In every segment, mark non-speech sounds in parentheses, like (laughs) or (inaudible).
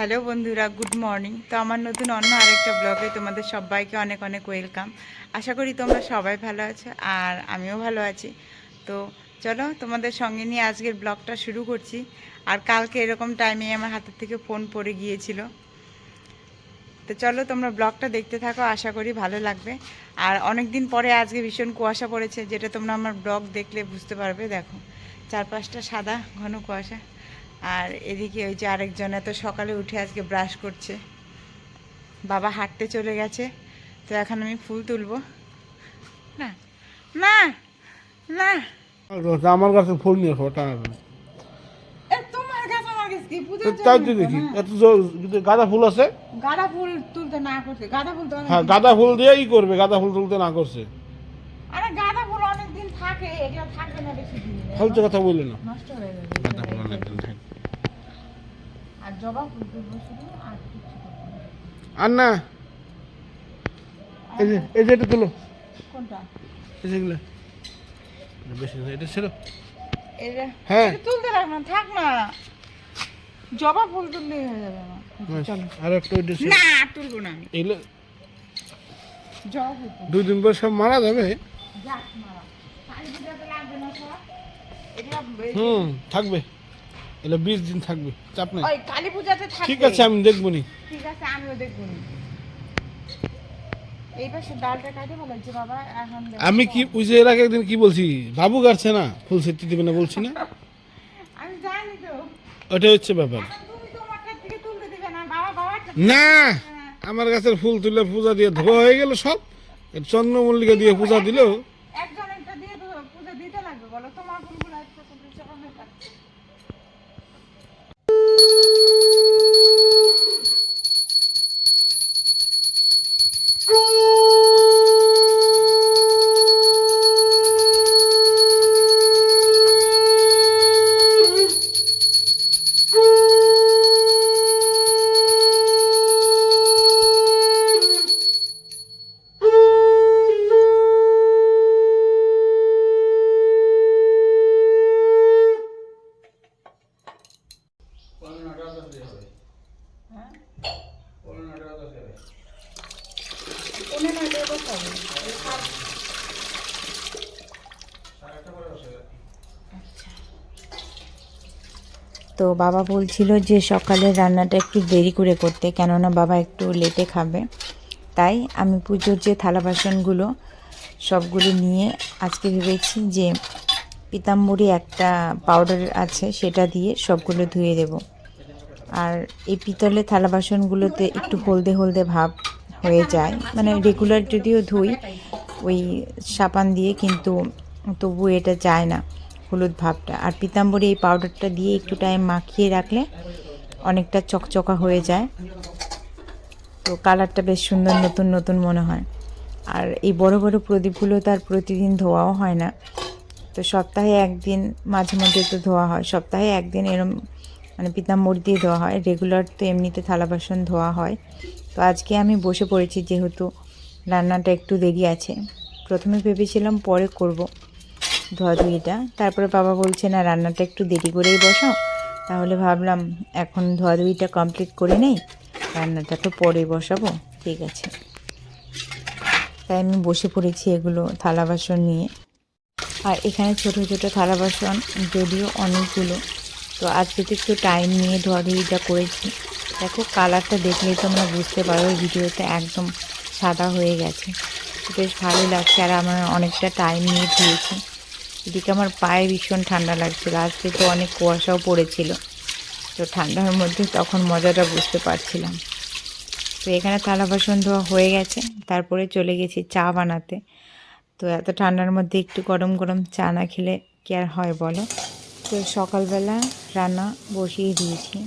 Hello বন্ধুরা, good morning. তো আমার নতুন অন্য আরেকটা ব্লগে তোমাদের সবাইকে অনেক অনেক ওয়েলকাম। আশা করি তোমরা সবাই ভালো আছো আর আমিও ভালো আছি। তো চলো তোমাদের সঙ্গে নিয়ে আজকের ব্লগটা শুরু করছি। আর কালকে এরকম টাইমে আমার হাতের থেকে ফোন পড়ে গিয়েছিল। তো চলো তোমরা ব্লগটা দেখতে থাকো, আশা করি ভালো লাগবে। আর অনেক দিন পরে আজকে ভীষণ কুয়াশা পড়েছে, যেটা তোমরা আমার ব্লগ দেখলে বুঝতে পারবে, দেখো। চারপাশটা সাদা, ঘন কুয়াশা। আর এদিকে ওই যে আরেকজন এত সকালে উঠে আজকে ব্রাশ করছে। বাবা হাঁটতে চলে গেছে তো এখন আমি ফুল তুলবো। না। না না আমার কাছে ফুল নিয়ে আসো টানা এ, তোমার কাছে আমার কাছে কি? পুজোর জন্য তাই তো তো দেখি না। এত গাঁদা ফুল আছে? গাঁদা ফুল তুলতে না করছে গাঁদা ফুল হ্যাঁ গাঁদা ফুল দিয়েই করবে গাঁদা ফুল তুলতে না করছে। আরে গাঁদা ফুল অনেক দিন থাকে এগুলো থাকবে না বেশি দিন। ফালতু কথা বললে না। নষ্ট হয়ে যাবে। গাঁদা ফুল অনেক দিন থাকে। জবা ফুল তুলবো শুধু আর কিছু না। আর না। এই যে এই যে এটা তুলো। কোনটা? এই যেগুলো বেশি এটা ছিল। হ্যাঁ। তুলতে রাখ না থাক না। জবা ফুল তুললেই হয়ে যাবে আমার। চলো। আর একটা ওইটা না তুলবো না এগুলো জবা ফুল দুই দিন পর সব মারা যাবে। যাক মারা। কালী পূজাতে লাগবে না সব হুম থাকবে। এগুলো বিশ দিন থাকবে চাপ নেই। ওই কালী পূজাতে থাকবে। ঠিক আছে আমি দেখব নি ঠিক আছে আমিও দেখব নি। আমি কি ওই যে এর আগে একদিন কি বলছি? বাবু গাড়ছে না? ফুল সেটি দিবে না বলছি না? (laughs) আমি জানি তো। ওটাই হচ্ছে ব্যাপার। না। আমার গাছের ফুল তুলে পূজা দিয়ে ধোয়া হয়ে গেল সব। চন্দ্রমল্লিকা দিয়ে পূজা দিলেও তো বাবা বলছিল যে সকালে রান্নাটা একটু দেরি করে করতে, কেননা বাবা একটু লেটে খাবে। তাই আমি পুজোর যে থালা বাসনগুলো সবগুলো নিয়ে আজকে ভেবেছি যে পিতাম্বরী একটা পাউডার আছে সেটা দিয়ে সবগুলো ধুয়ে দেব। আর এই পিতলের থালা বাসনগুলোতে একটু হলদে হলদে ভাব হয়ে যায়। মানে রেগুলার যদিও ধুই, ওই সাবান দিয়ে, কিন্তু তবু এটা যায় না। হলুদ ভাবটা। আর পিতাম্বরী এই পাউডারটা দিয়ে একটু টাইম মাখিয়ে রাখলে অনেকটা চকচকা হয়ে যায়। তো কালারটা বেশ সুন্দর, নতুন নতুন মনে হয়। আর এই বড় বড় প্রদীপগুলো তার প্রতিদিন ধোয়াও হয় না। তো সপ্তাহে একদিন, মাঝে মধ্যে তো ধোয়া হয়। সপ্তাহে একদিন এরম মানে পিতাম্বর দিয়ে ধোয়া হয়। রেগুলার তো এমনিতে থালা বাসন ধোয়া হয়। তো আজকে আমি বসে পড়েছি যেহেতু রান্নাটা একটু দেরি আছে। প্রথমে ভেবেছিলাম পরে করব। ধোয়াধুয়িটা। তারপরে বাবা বলছে, না, রান্নাটা একটু দেরি করেই বসাও তাহলে ভাবলাম, এখন ধোয়াধুয়িটা কমপ্লিট করে নেই, রান্নাটা তো পরে বসাবো, ঠিক আছে। তাই আমি বসে পড়েছি এগুলো থালা বাসন নিয়ে। আর এখানে ছোট ছোট থালা বাসন, যদিও অনেকগুলো। তো আজকে তো একটু টাইম নিয়ে ধোয়াধুয়িটা করেছি। দেখো কালারটা দেখলেই তো তোমরা বুঝতে পারো ভিডিওতে একদম সাদা হয়ে গেছে। বেশ ভালো লাগছে, আর আমার অনেকটা টাইম নিয়ে ধুয়েছি। এদিকে আমার পায়ে ভীষণ ঠান্ডা লাগছিল। আজকে তো অনেক কুয়াশাও পড়েছিল। তো ঠান্ডার মধ্যে তখন মজাটা বুঝতে পারছিলাম। তো এখানে থালা বাসন ধোয়া হয়ে গেছে। তারপরে চলে গেছি চা বানাতে। তো এত ঠান্ডার মধ্যে একটু গরম গরম চা না খেলে কি আর হয় বলো? তো সকালবেলা রান্না বসিয়ে দিয়েছি।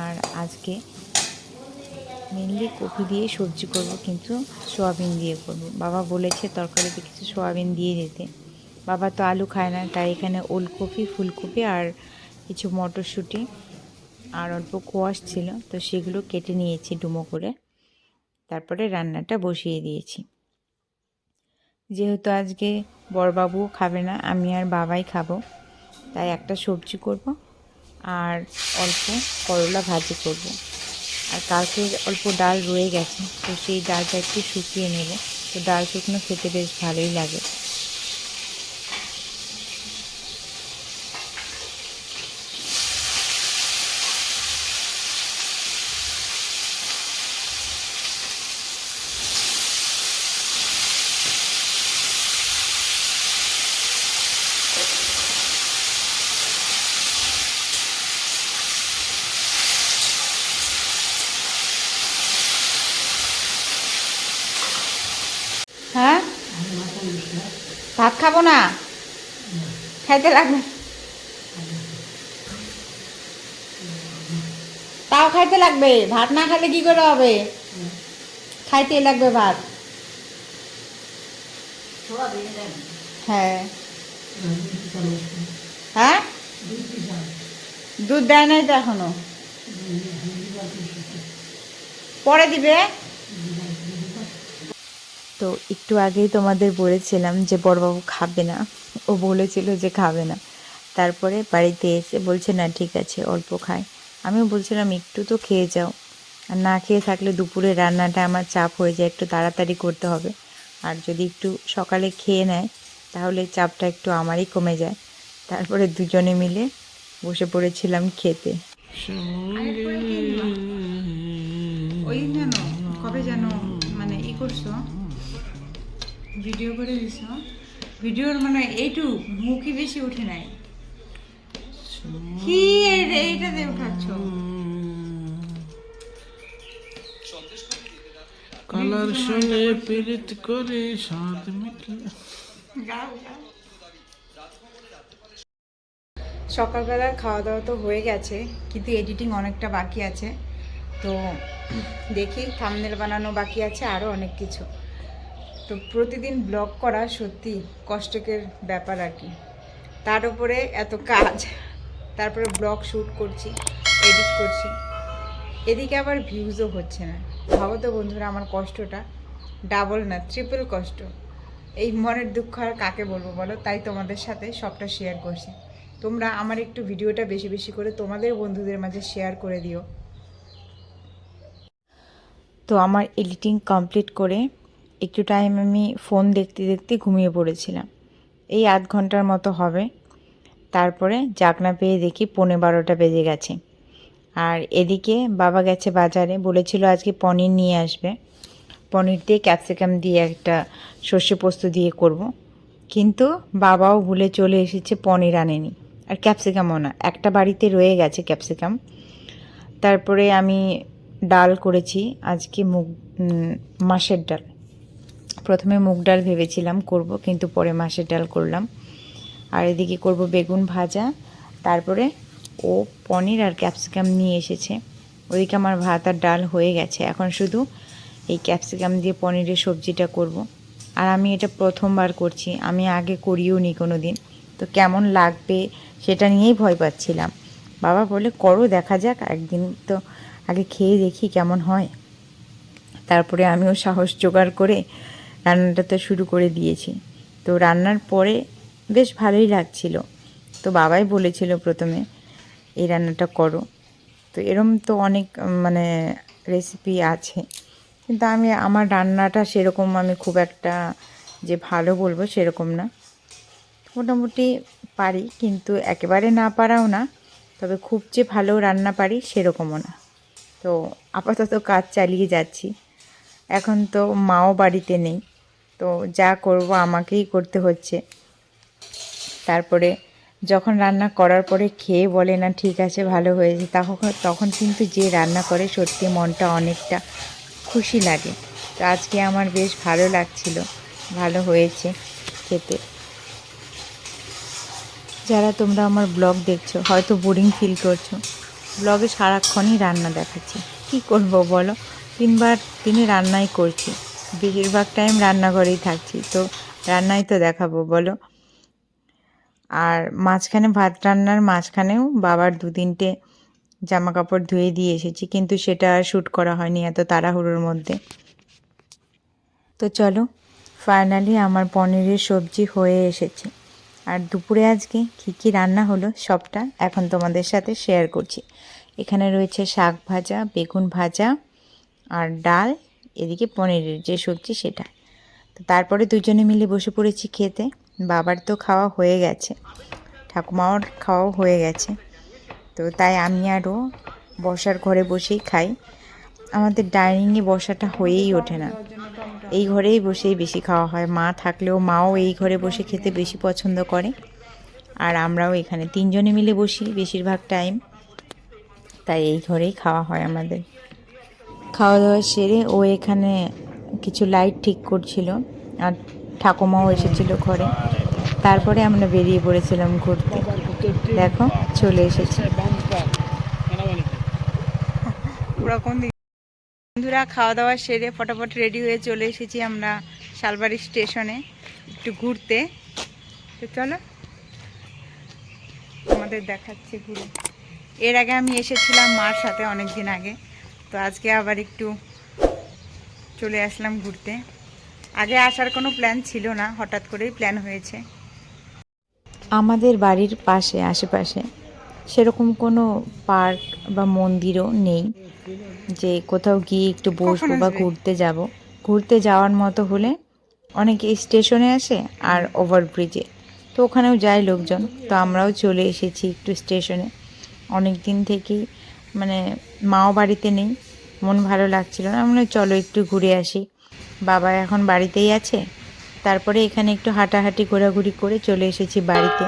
আর আজকে মেনলি কপি দিয়ে সবজি করব, কিন্তু সোয়াবিন দিয়ে করব। বাবা বলেছে তরকারিতে কিছু সোয়াবিন দিয়ে দিতে বাবা তো আলু খায় না, তাই এখানে ওলকপি, ফুলকপি আর কিছু মটরশুঁটি আর অল্প কোয়াশ ছিল। তো সেগুলো কেটে নিয়েছি ডুমো করে। তারপরে রান্নাটা বসিয়ে দিয়েছি। যেহেতু আজকে বড়বাবুও খাবে না, আমি আর বাবাই খাব। তাই একটা সবজি করব আর অল্প করলা ভাজি করব। আর কালকে অল্প ডাল রয়ে গেছে, তো সেই ডালটা একটু শুকিয়ে নেব। তো ডাল শুকনো খেতে বেশ ভালোই লাগে হ্যাঁ ভাত খাব না? খাইতে লাগবে। তাও খাইতে লাগবে। ভাত না খেলে কি করে হবে? খাইতে লাগবে ভাত। হ্যাঁ। হ্যাঁ? দুধ দেয় নাই তো এখনও। পরে দিবে। তো একটু আগেই তোমাদের বলেছিলাম যে বড়বাবু খাবে না। ও বলেছিল যে খাবে না। তারপরে বাড়িতে এসে বলছে, না, ঠিক আছে, অল্প খায় আমিও বলছিলাম, একটু তো খেয়ে যাও। আর না খেয়ে থাকলে দুপুরে রান্নাটা আমার চাপ হয়ে যায়, একটু তাড়াতাড়ি করতে হবে। আর যদি একটু সকালে খেয়ে নেয়, তাহলে চাপটা একটু আমারই কমে যায়। তারপরে দুজনে মিলে বসে পড়েছিলাম খেতে। কবে যেন মানে ই করছ ভিডিও করে দিছো ভিডিওর মানে এইটু মুখই বেশি উঠে নাই। কি এই- এইটা দিয়ে উঠাচ্ছ? কালার সঙ্গে পীড়িত করে সাত মিটলে সকালবেলার খাওয়া দাওয়া তো হয়ে গেছে কিন্তু এডিটিং অনেকটা বাকি আছে। তো দেখি থামনেল বানানো বাকি আছে আরও অনেক কিছু। তো প্রতিদিন ব্লগ করা সত্যি কষ্টকের ব্যাপার আর কি। তার উপরে এত কাজ, তারপরে ব্লগ শ্যুট করছি, এডিট করছি। এদিকে আবার ভিউজও হচ্ছে না। ভাবো তো বন্ধুরা আমার কষ্টটা। ডাবল না ট্রিপল কষ্ট। এই মনের দুঃখ আর কাকে বলব বলো? তাই তোমাদের সাথে সবটা শেয়ার করছি। তোমরা আমার একটু ভিডিওটা বেশি বেশি করে তোমাদের বন্ধুদের মাঝে শেয়ার করে দিও। তো আমার এডিটিং কমপ্লিট করে একটু টাইম আমি ফোন দেখতে দেখতে ঘুমিয়ে পড়েছিলাম। এই আধ ঘণ্টার মতো হবে। তারপরে জাগনা পেয়ে দেখি পৌনে বারোটা বেজে গেছে। আর এদিকে বাবা গেছে বাজারে, বলেছিল আজকে পনির নিয়ে আসবে। পনির দিয়ে ক্যাপসিকাম দিয়ে একটা সর্ষে পোস্ত দিয়ে করব। কিন্তু বাবাও ভুলে চলে এসেছে পনির আনেনি। আর ক্যাপসিকামও না, একটা বাড়িতে রয়ে গেছে ক্যাপসিকাম তারপরে আমি ডাল করেছি, আজকে মুগ মাসের ডাল। প্রথমে মুগ ডাল ভেবেছিলাম করব, কিন্তু পরে মাসের ডাল করলাম। আর এদিকে করব বেগুন ভাজা, তারপরে ও পনির আর ক্যাপসিকাম নিয়ে এসেছে। ওদিকে আমার ভাত আর ডাল হয়ে গেছে। এখন শুধু এই ক্যাপসিকাম দিয়ে পনিরের সবজিটা করব। আর আমি এটা প্রথমবার করছি। আমি আগে করিও নি কোনো দিন তো কেমন লাগবে সেটা নিয়েই ভয় পাচ্ছিলাম। বাবা বলে করো, দেখা যাক, একদিন তো আগে খেয়ে দেখি কেমন হয়। তারপরে আমিও সাহস জোগাড় করে রান্নাটা তো শুরু করে দিয়েছি। তো রান্নার পরে বেশ ভালোই লাগছিল। তো বাবাই বলেছিল প্রথমে, এই রান্নাটা করো। তো এরম তো অনেক মানে রেসিপি আছে। কিন্তু আমি, আমার রান্নাটা সেরকম আমি খুব একটা যে ভালো বলব সেরকম না। মোটামুটি পারি, কিন্তু একেবারে না পারাও না। তবে খুব যে ভালো রান্না পারি সেরকমও না। তো আপাতত কাজ চালিয়ে যাচ্ছি। এখন তো মাও বাড়িতে নেই। তো যা করব আমাকেই করতে হচ্ছে। তারপরে যখন রান্না করার পরে খেয়ে বলে, না, ঠিক আছে, ভালো হয়েছে। তখন তখন কিন্তু যে রান্না করে সত্যি মনটা অনেকটা খুশি লাগে। তো আজকে আমার বেশ ভালো লাগছিল, ভালো হয়েছে খেতে। যারা তোমরা আমার ব্লগ দেখছ, হয়তো বোরিং ফিল করছ। ব্লগে সারাক্ষণই রান্না দেখাচ্ছি। কি করব বলো? তিনবার তিনি রান্নাই করছি। বেশিরভাগ টাইম রান্নাঘরেই থাকছি। তো রান্নাই তো দেখাবো, বলো। আর মাঝখানে ভাত রান্নার মাঝখানেও বাবার দু তিনটে জামা কাপড় ধুয়ে দিয়ে এসেছি, কিন্তু সেটা আর শ্যুট করা হয়নি এত তাড়াহুড়োর মধ্যে। তো চলো ফাইনালি আমার পনিরের সবজি হয়ে এসেছে। আর দুপুরে আজকে কী কী রান্না হলো সবটা এখন তোমাদের সাথে শেয়ার করছি। এখানে রয়েছে শাক ভাজা, বেগুন ভাজা, আর ডাল এদিকে পনিরের যে সবজি সেটা। তো তারপরে দুজনে মিলে বসে পড়েছি খেতে। বাবার তো খাওয়া হয়ে গেছে। ঠাকুমাওর খাওয়াও হয়ে গেছে। তো তাই আমি আরও বসার ঘরে বসেই খাই। আমাদের ডাইনিংয়ে বসাটা হয়েই ওঠে না। এই ঘরেই বসেই বেশি খাওয়া হয়। মা থাকলেও মাও এই ঘরে বসে খেতে বেশি পছন্দ করে। আর আমরাও এখানে তিনজনে মিলে বসি বেশিরভাগ টাইম। তাই এই ঘরেই খাওয়া হয় আমাদের। খাওয়া দাওয়া সেরে ও এখানে কিছু লাইট ঠিক করছিল আর ঠাকুমাও এসেছিল ঘরে। তারপরে আমরা বেরিয়ে পড়েছিলাম ঘুরতে। দেখো, চলে এসেছি। বন্ধুরা খাওয়া দাওয়া সেরে ফটাফট রেডি হয়ে চলে এসেছি আমরা শালবাড়ি স্টেশনে একটু ঘুরতে। চলো আমাদের দেখাচ্ছে ঘুরে। এর আগে আমি এসেছিলাম মার সাথে অনেক দিন আগে। তো আজকে আবার একটু চলে আসলাম ঘুরতে। আগে আসার কোনো প্ল্যান ছিল না হঠাৎ করেই প্ল্যান হয়েছে। আমাদের বাড়ির পাশে আশেপাশে সেরকম কোনো পার্ক বা মন্দিরও নেই। যে কোথাও গিয়ে একটু বসবো বা ঘুরতে যাব। ঘুরতে যাওয়ার মতো হলে অনেকে স্টেশনে আসে আর ওভারব্রিজে। তো ওখানেও যায় লোকজন। তো আমরাও চলে এসেছি একটু স্টেশনে। অনেক দিন থেকেই মানে মাও বাড়িতে নেই, মন ভালো লাগছিল না মনে চলো একটু ঘুরে আসি। বাবা এখন বাড়িতেই আছে, তারপরে এখানে একটু হাঁটাহাঁটি, ঘোরাঘুরি করে চলে এসেছি বাড়িতে।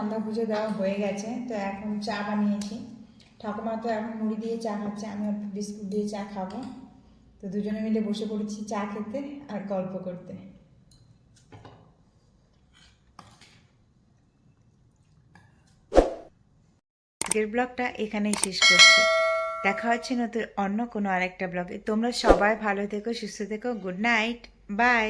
সন্ধ্যা পুজো দেওয়া হয়ে গেছে, তো এখন চা বানিয়েছি। ঠাকুমা তো এখন মুড়ি দিয়ে চা খাচ্ছে, আমি বিস্কুট দিয়ে চা খাব। তো দুজনে মিলে বসে পড়েছি চা খেতে আর গল্প করতে। আজকের ব্লগটা এখানেই শেষ করছি। দেখা হচ্ছে নতুন অন্য কোনো আরেকটা ব্লগে। তোমরা সবাই ভালো থেকো, সুস্থ থেকো, গুড নাইট, বাই।